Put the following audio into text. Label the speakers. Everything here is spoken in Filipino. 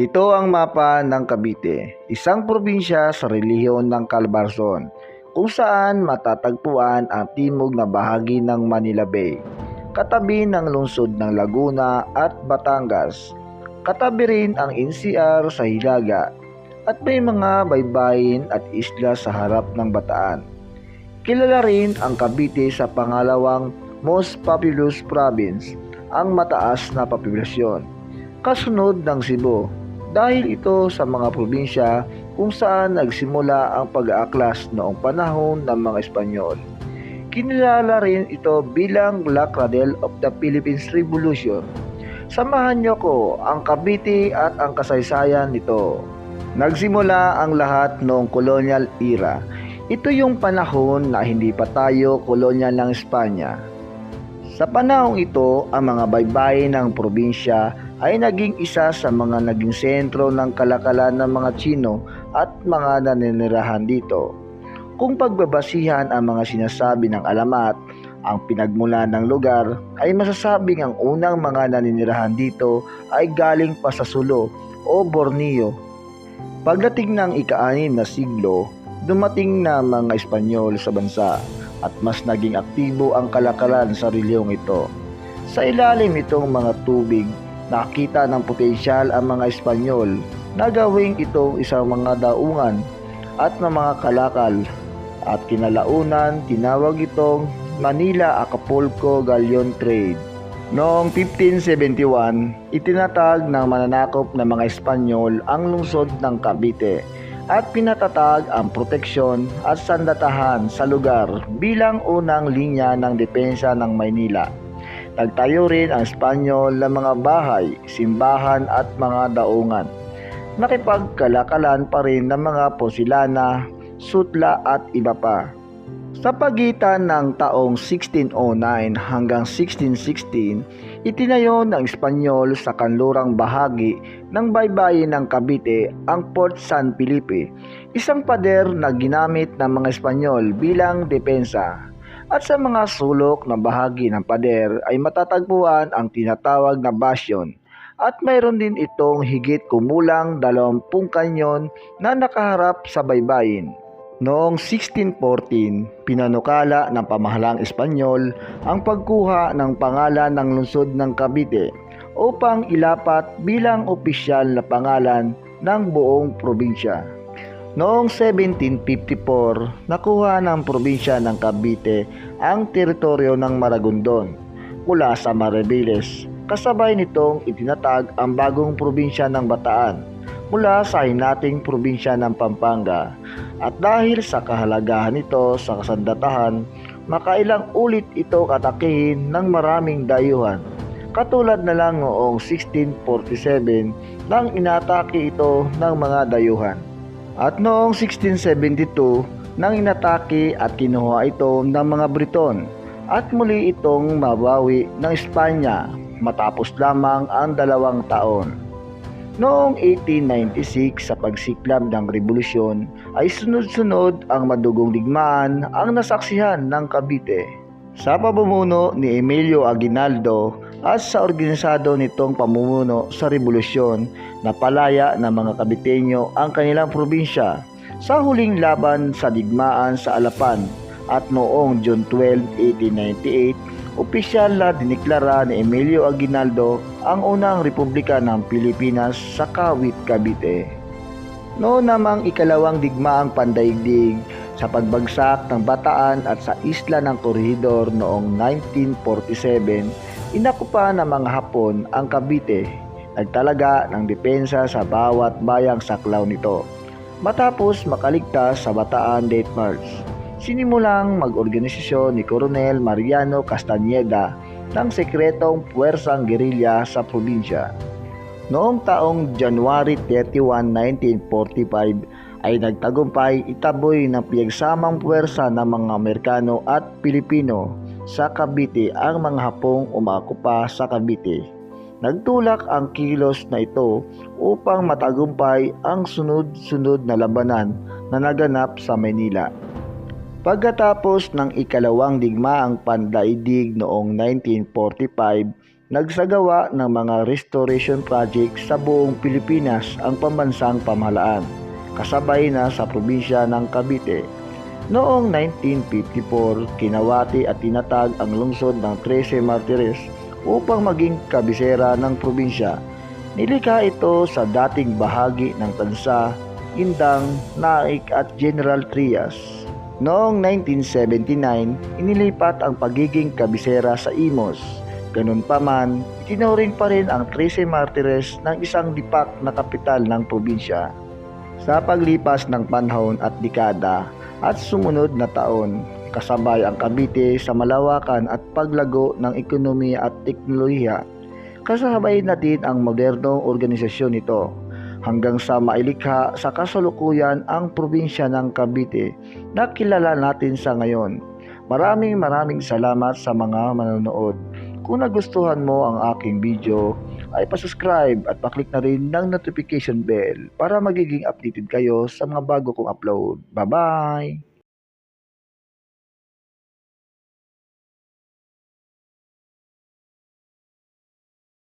Speaker 1: Ito ang mapa ng Cavite, isang probinsya sa relihiyon ng Calbarzon, kung saan matatagpuan ang timog na bahagi ng Manila Bay, katabi ng lungsod ng Laguna at Batangas. Katabi rin ang NCR sa Hilaga at may mga baybayin at isla sa harap ng Bataan. Kilala rin ang Cavite sa pangalawang most populous province, ang mataas na populasyon, kasunod ng Cebu dahil ito sa mga probinsya kung saan nagsimula ang pag-aaklas noong panahon ng mga Espanyol. Kinilala rin ito bilang La Cradle of the Philippines Revolution. Samahan niyo ko ang Cavite at ang kasaysayan nito. Nagsimula ang lahat noong colonial era. Ito yung panahon na hindi pa tayo kolonyal ng Espanya. Sa panahong ito, ang mga baybayin ng probinsya ay naging isa sa mga naging sentro ng kalakalan ng mga Tsino at mga naninirahan dito. Kung pagbabasihan ang mga sinasabi ng alamat, ang pinagmula ng lugar ay masasabing ang unang mga naninirahan dito ay galing pa sa Sulo o Borneo. Pagdating ng ika-anim na siglo, dumating na mga Espanyol sa bansa at mas naging aktibo ang kalakalan sa reliyong ito. Sa ilalim itong mga tubig, nakita ng potensyal ang mga Espanyol na gawing itong isang mga daungan at ng mga kalakal at kinalaunan tinawag itong Manila Acapulco Galleon Trade. Noong 1571, itinatag ng mananakop ng mga Espanyol ang lungsod ng Cavite at pinatatag ang proteksyon at sandatahan sa lugar bilang unang linya ng depensa ng Maynila. Nagtayo rin ang Espanyol ng mga bahay, simbahan at mga daungan. Nakipagkalakalan pa rin ng mga porsilana, sutla at iba pa. Sa pagitan ng taong 1609 hanggang 1616, itinayo ng Espanyol sa kanlurang bahagi ng baybayin ng Cavite ang Port San Felipe, isang pader na ginamit ng mga Espanyol bilang depensa. At sa mga sulok na bahagi ng pader ay matatagpuan ang tinatawag na bastion at mayroon din itong higit kumulang 20 kanyon na nakaharap sa baybayin. Noong 1614, pinanukala ng pamahalang Espanyol ang pagkuha ng pangalan ng lungsod ng Cavite upang ilapat bilang opisyal na pangalan ng buong probinsya. Noong 1754, nakuha ng probinsya ng Cavite ang teritoryo ng Maragondon mula sa Maribeles. Kasabay nitong itinatag ang bagong probinsya ng Bataan mula sa hinating probinsya ng Pampanga. At dahil sa kahalagahan nito sa kasandatahan, makailang ulit ito katakihin ng maraming dayuhan. Katulad na lang noong 1647 nang inatake ito ng mga dayuhan. At noong 1672 nang inatake at kinuha ito ng mga Briton at muli itong mabawi ng Espanya matapos lamang ang dalawang taon. Noong 1896 sa pagsiklab ng revolusyon ay sunod-sunod ang madugong digmaan ang nasaksihan ng Cavite. Sa pamumuno ni Emilio Aguinaldo at sa organisado nitong pamumuno sa revolusyon na palaya ng mga Caviteño ang kanilang probinsya sa huling laban sa digmaan sa Alapan at noong June 12, 1898 opisyal na diniklara ni Emilio Aguinaldo ang unang republika ng Pilipinas sa Kawit, Cavite. Noon namang ikalawang digmaang pandaigdig sa pagbagsak ng Bataan at sa isla ng Corregidor noong 1947, inakupa ng mga Hapon ang Cavite, nagtalaga ng depensa sa bawat bayang saklaw nito. Matapos makaligtas sa Bataan Date March, sinimulang mag-organisasyon ni Coronel Mariano Castañeda ng sekretong puwersang gerilya sa probinsya. Noong taong January 31, 1945 ay nagtagumpay itaboy ng piyagsamang puwersa ng mga Amerikano at Pilipino sa Cavite ang mga Hapong umakupa sa Cavite. Nagtulak ang kilos na ito upang matagumpay ang sunod-sunod na labanan na naganap sa Manila. Pagkatapos ng ikalawang digmaang pandaigdig noong 1945, Nagsagawa ng mga restoration project sa buong Pilipinas ang pambansang pamahalaan, kasabay na sa probinsya ng Cavite. Noong 1954, kinawati at tinatag ang lungsod ng Trece Martires upang maging kabisera ng probinsya. Nilikha ito sa dating bahagi ng Tansa, Indang, Naik at General Trias. Noong 1979, inilipat ang pagiging kabisera sa Imos. Ganun pa man, itinuring pa rin ang Trece Martires ng isang dipak na kapital ng probinsya. Sa paglipas ng panahon at dekada at sumunod na taon, kasabay ang Cavite sa malawakan at paglago ng ekonomiya at teknolohiya. Kasabay na din ang modernong organisasyon nito hanggang sa mailikha sa kasalukuyan ang probinsya ng Cavite na kilala natin sa ngayon. Maraming maraming salamat sa mga manonood. Kung nagustuhan mo ang aking video, ay pasubscribe at paklik na rin ng notification bell para magiging updated kayo sa mga bago kong upload. Bye-bye!